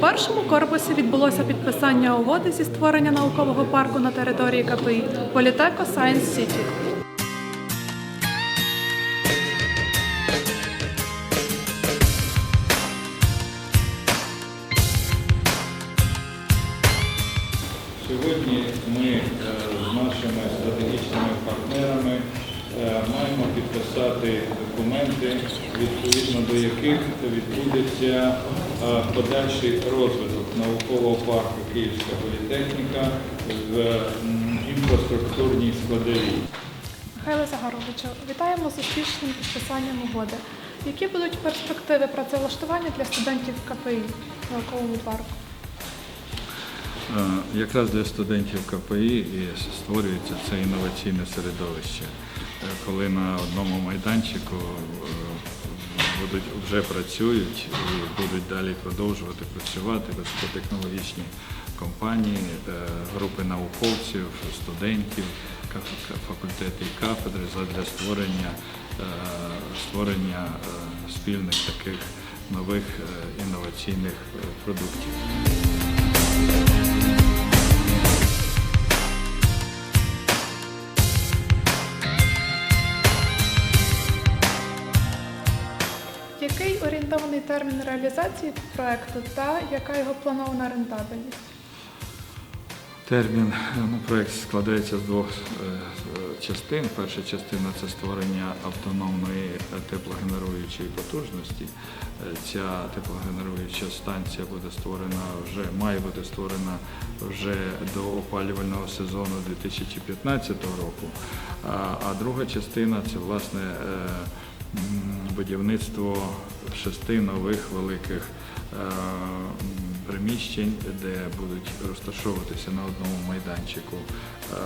першому корпусі відбулося підписання угоди зі створення наукового парку на території КПІ Політеко Science City. Сьогодні ми е, з нашими стратегічними партнерами маємо підписати документи, відповідно до яких відбудеться е, подальший розвиток наукового парку Київська політехніка в інфраструктурній складовій. Михайло Загаровичу, вітаємо з успішним підписанням угоди. Які будуть перспективи працевлаштування для студентів КПІ науковому парку? Е, Якраз для студентів КПІ і створюється це інноваційне середовище, Е, коли на одному майданчику е, будуть вже працюють і будуть далі продовжувати працювати високотехнологічні компанії, групи науковців, студентів, факультети і кафедри для створення, створення спільних таких нових інноваційних продуктів. Який орієнтований термін реалізації проекту та яка його планована рентабельність? Термін ну, проект складається з двох е, е, частин. Перша частина це створення автономної е, теплогенеруючої потужності. Е, Ця теплогенеруюча станція буде створена вже має бути створена вже до опалювального сезону 2015 року. А, друга частина це власне е, будівництво шести нових великих е, приміщень, де будуть розташовуватися на одному майданчику е,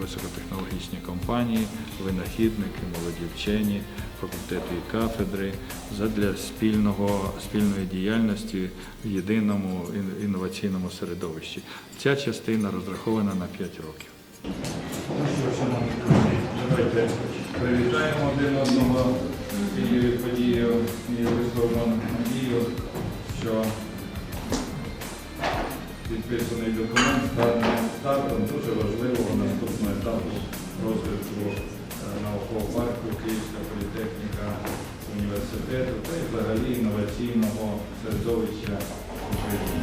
високотехнологічні компанії, винахідники, молоді вчені, факультети і кафедри задля спільного, спільної діяльності в єдиному інноваційному середовищі. Ця частина розрахована на 5 років. Давайте привітаємо один одного цією подією і висловимо надію, підписаний документ стане стартом дуже важливого наступного етапу розвитку е, наукового парку Київська політехніка університету та й взагалі інноваційного середовища України.